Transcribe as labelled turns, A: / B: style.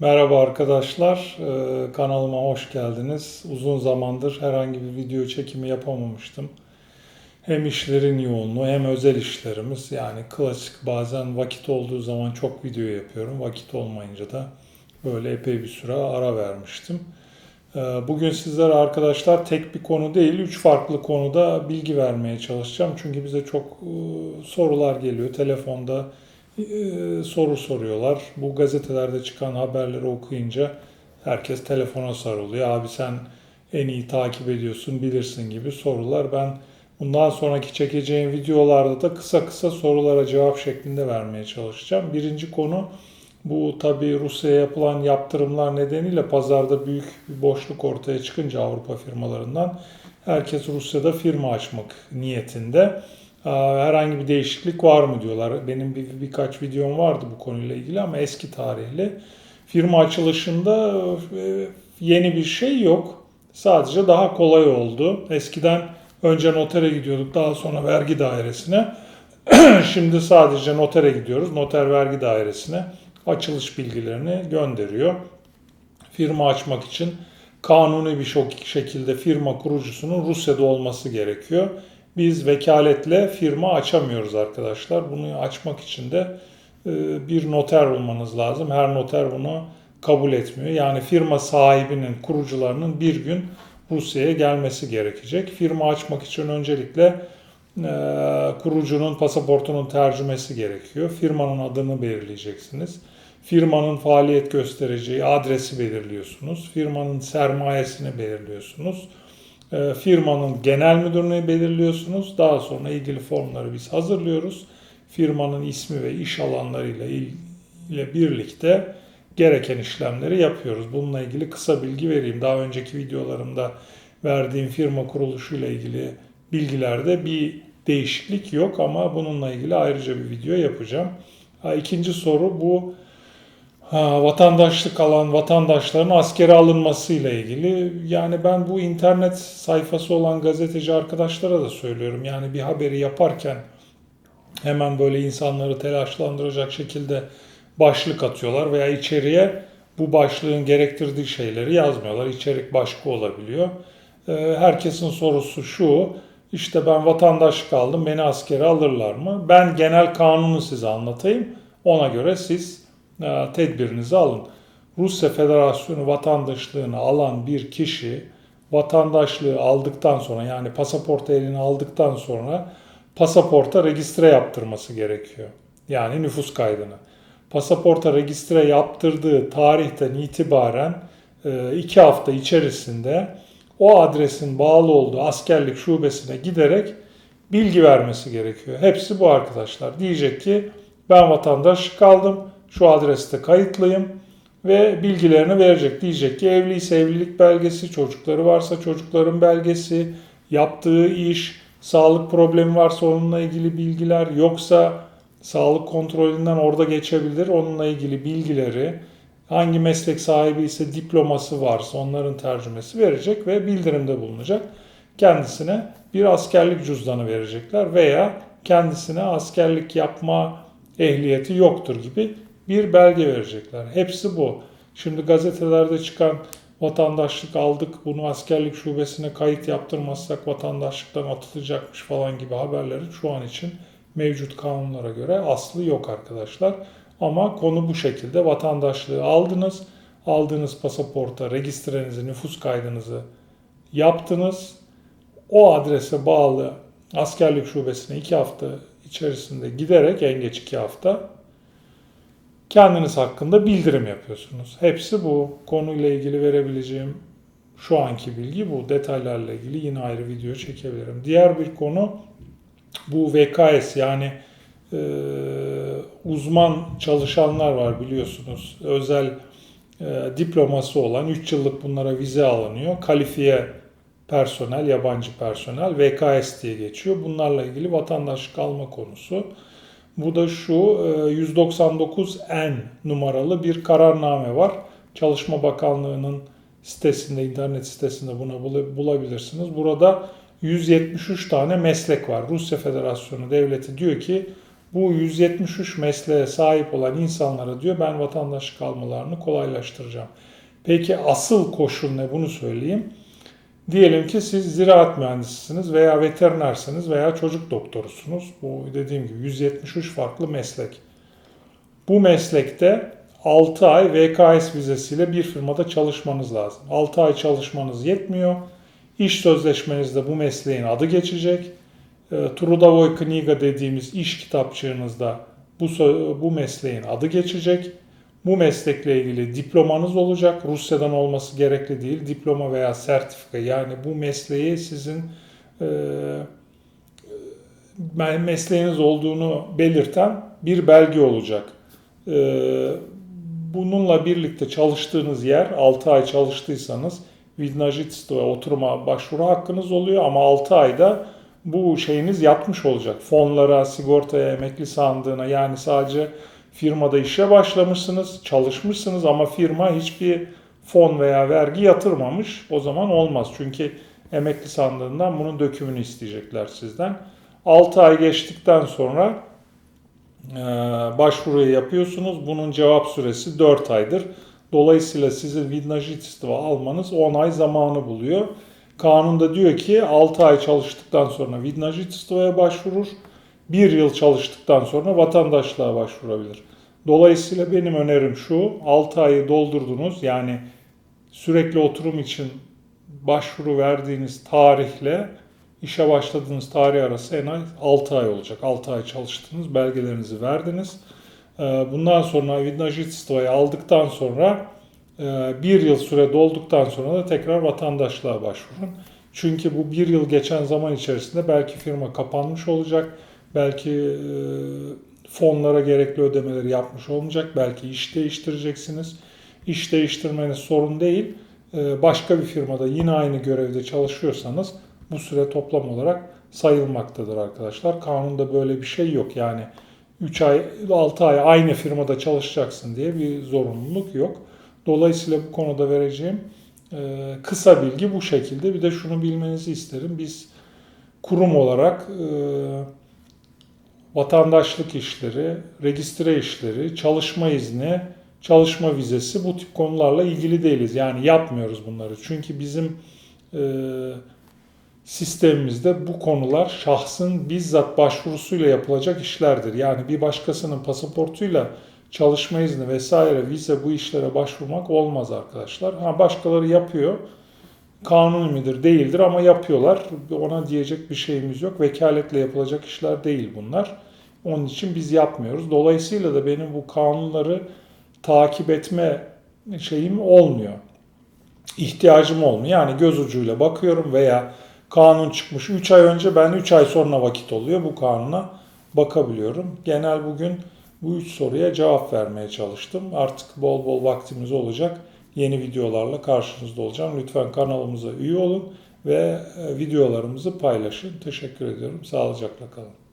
A: Merhaba arkadaşlar, Ee, kanalıma hoş geldiniz. Uzun zamandır herhangi bir video çekimi yapamamıştım. Hem işlerin yoğunluğu hem özel işlerimiz yani klasik bazen vakit olduğu zaman çok video yapıyorum. Vakit olmayınca da böyle epey bir süre ara vermiştim. Ee, Bugün sizlere arkadaşlar tek bir konu değil, üç farklı konuda bilgi vermeye çalışacağım. Çünkü bize çok e, sorular geliyor. Telefonda soru soruyorlar. Bu gazetelerde çıkan haberleri okuyunca herkes telefona sarılıyor. Abi sen en iyi takip ediyorsun, bilirsin gibi sorular. Ben bundan sonraki çekeceğim videolarda da kısa kısa sorulara cevap şeklinde vermeye çalışacağım. Birinci konu bu tabii Rusya'ya yapılan yaptırımlar nedeniyle pazarda büyük bir boşluk ortaya çıkınca Avrupa firmalarından herkes Rusya'da firma açmak niyetinde. Herhangi bir değişiklik var mı diyorlar. Benim bir, birkaç videom vardı bu konuyla ilgili ama eski tarihli. Firma açılışında e, yeni bir şey yok. Sadece daha kolay oldu. Eskiden önce notere gidiyorduk, daha sonra vergi dairesine. Şimdi sadece notere gidiyoruz. Noter vergi dairesine açılış bilgilerini gönderiyor. Firma açmak için kanuni bir şekilde firma kurucusunun Rusya'da olması gerekiyor. Biz vekaletle firma açamıyoruz arkadaşlar. Bunu açmak için de e, bir noter olmanız lazım. Her noter bunu kabul etmiyor. Yani firma sahibinin, kurucularının bir gün Rusya'ya gelmesi gerekecek. Firma açmak için öncelikle e, kurucunun pasaportunun tercümesi gerekiyor. Firmanın adını belirleyeceksiniz. Firmanın faaliyet göstereceği adresi belirliyorsunuz. Firmanın sermayesini belirliyorsunuz. E, Firmanın genel müdürünü belirliyorsunuz. Daha sonra ilgili formları biz hazırlıyoruz. Firmanın ismi ve iş alanlarıyla il- ile birlikte gereken işlemleri yapıyoruz. Bununla ilgili kısa bilgi vereyim. Daha önceki videolarımda verdiğim firma kuruluşuyla ilgili bilgilerde bir değişiklik yok ama bununla ilgili ayrıca bir video yapacağım. İkinci soru bu Ha, vatandaşlık alan vatandaşların askere alınmasıyla ilgili. Yani ben bu internet sayfası olan gazeteci arkadaşlara da söylüyorum. Yani bir haberi yaparken hemen böyle insanları telaşlandıracak şekilde başlık atıyorlar veya içeriye bu başlığın gerektirdiği şeyleri yazmıyorlar. İçerik başka olabiliyor. Ee, Herkesin sorusu şu, işte ben vatandaşlık aldım, beni askere alırlar mı? Ben genel kanunu size anlatayım. Ona göre siz tedbirinizi alın. Rusya Federasyonu vatandaşlığını alan bir kişi vatandaşlığı aldıktan sonra yani pasaport eline aldıktan sonra pasaporta registre yaptırması gerekiyor. Yani nüfus kaydını. Pasaporta registre yaptırdığı tarihten itibaren e, iki hafta içerisinde o adresin bağlı olduğu askerlik şubesine giderek bilgi vermesi gerekiyor. Hepsi bu arkadaşlar. Diyecek ki ben vatandaşlık aldım, şu adreste kayıtlıyım ve bilgilerini verecek. Diyecek ki evliyse evlilik belgesi, çocukları varsa çocukların belgesi, yaptığı iş, sağlık problemi varsa onunla ilgili bilgiler, yoksa sağlık kontrolünden orada geçebilir. Onunla ilgili bilgileri, hangi meslek sahibi ise diploması varsa onların tercümesi verecek ve bildirimde bulunacak. Kendisine bir askerlik cüzdanı verecekler veya kendisine askerlik yapma ehliyeti yoktur gibi bir belge verecekler. Hepsi bu. Şimdi gazetelerde çıkan vatandaşlık aldık, bunu askerlik şubesine kayıt yaptırmazsak vatandaşlıktan atılacakmış falan gibi haberlerin şu an için mevcut kanunlara göre aslı yok arkadaşlar. Ama konu bu şekilde vatandaşlığı aldınız, aldığınız pasaporta registrenizi, nüfus kaydınızı yaptınız. O adrese bağlı askerlik şubesine iki hafta içerisinde giderek en geç iki hafta kendiniz hakkında bildirim yapıyorsunuz. Hepsi bu. Konuyla ilgili verebileceğim şu anki bilgi bu. Detaylarla ilgili yine ayrı video çekebilirim. Diğer bir konu bu VKS yani e, uzman çalışanlar var biliyorsunuz. Özel e, diploması olan 3 yıllık bunlara vize alınıyor. Kalifiye personel, yabancı personel VKS diye geçiyor. Bunlarla ilgili vatandaşlık alma konusu. Bu da şu e, 199N numaralı bir kararname var. Çalışma Bakanlığı'nın sitesinde, internet sitesinde bunu bula- bulabilirsiniz. Burada 173 tane meslek var. Rusya Federasyonu devleti diyor ki Bu 173 mesleğe sahip olan insanlara diyor ben vatandaşlık almalarını kolaylaştıracağım. Peki asıl koşul ne bunu söyleyeyim. Diyelim ki siz ziraat mühendisisiniz veya veterinersiniz veya çocuk doktorusunuz. Bu dediğim gibi 173 farklı meslek. Bu meslekte 6 ay VKS vizesiyle bir firmada çalışmanız lazım. 6 ay çalışmanız yetmiyor. İş sözleşmenizde bu mesleğin adı geçecek. E, Trudovой Kniga dediğimiz iş kitapçığınızda bu, bu mesleğin adı geçecek. Bu meslekle ilgili diplomanız olacak. Rusya'dan olması gerekli değil. Diploma veya sertifika yani bu mesleği sizin e, me- mesleğiniz olduğunu belirten bir belge olacak. E, bununla birlikte çalıştığınız yer 6 ay çalıştıysanız Vidnajitsto'ya oturma başvuru hakkınız oluyor ama 6 ayda bu şeyiniz yatmış olacak. Fonlara, sigortaya, emekli sandığına yani sadece firmada işe başlamışsınız, çalışmışsınız ama firma hiçbir fon veya vergi yatırmamış. O zaman olmaz. Çünkü emekli sandığından bunun dökümünü isteyecekler sizden. 6 ay geçtikten sonra e, başvuruyu yapıyorsunuz. Bunun cevap süresi 4 aydır. Dolayısıyla sizin Vidnajitstva almanız 10 ay zamanı buluyor. Kanunda diyor ki 6 ay çalıştıktan sonra Vidnajitstva'ya başvurur. 1 yıl çalıştıktan sonra vatandaşlığa başvurabilir. Dolayısıyla benim önerim şu. 6 ayı doldurdunuz. Yani sürekli oturum için başvuru verdiğiniz tarihle işe başladığınız tarih arası en az 6 ay olacak. 6 ay çalıştınız, belgelerinizi verdiniz. Ee, Bundan sonra Vidnajitstva'yı aldıktan sonra e, bir yıl süre dolduktan sonra da tekrar vatandaşlığa başvurun. Çünkü bu bir yıl geçen zaman içerisinde belki firma kapanmış olacak, belki e, fonlara gerekli ödemeleri yapmış olmayacak, belki iş değiştireceksiniz. İş değiştirmeniz sorun değil. E, Başka bir firmada yine aynı görevde çalışıyorsanız bu süre toplam olarak sayılmaktadır arkadaşlar. Kanunda böyle bir şey yok. Yani 3 ay, 6 ay aynı firmada çalışacaksın diye bir zorunluluk yok. Dolayısıyla bu konuda vereceğim e, kısa bilgi bu şekilde. Bir de şunu bilmenizi isterim. Biz kurum olarak vatandaşlık işleri, registre işleri, çalışma izni, çalışma vizesi bu tip konularla ilgili değiliz. Yani yapmıyoruz bunları. Çünkü bizim e, sistemimizde bu konular şahsın bizzat başvurusuyla yapılacak işlerdir. Yani bir başkasının pasaportuyla çalışma izni vesaire vize bu işlere başvurmak olmaz arkadaşlar. Ha başkaları yapıyor. Kanuni midir değildir ama yapıyorlar. Ona diyecek bir şeyimiz yok. Vekaletle yapılacak işler değil bunlar. Onun için biz yapmıyoruz. Dolayısıyla da benim bu kanunları takip etme şeyim olmuyor. İhtiyacım olmuyor. Yani göz ucuyla bakıyorum veya kanun çıkmış 3 ay önce ben 3 ay sonra vakit oluyor bu kanuna bakabiliyorum. Genel bugün bu üç soruya cevap vermeye çalıştım. Artık bol bol vaktimiz olacak. Yeni videolarla karşınızda olacağım. Lütfen kanalımıza üye olun ve e, videolarımızı paylaşın. Teşekkür ediyorum. Sağlıcakla kalın.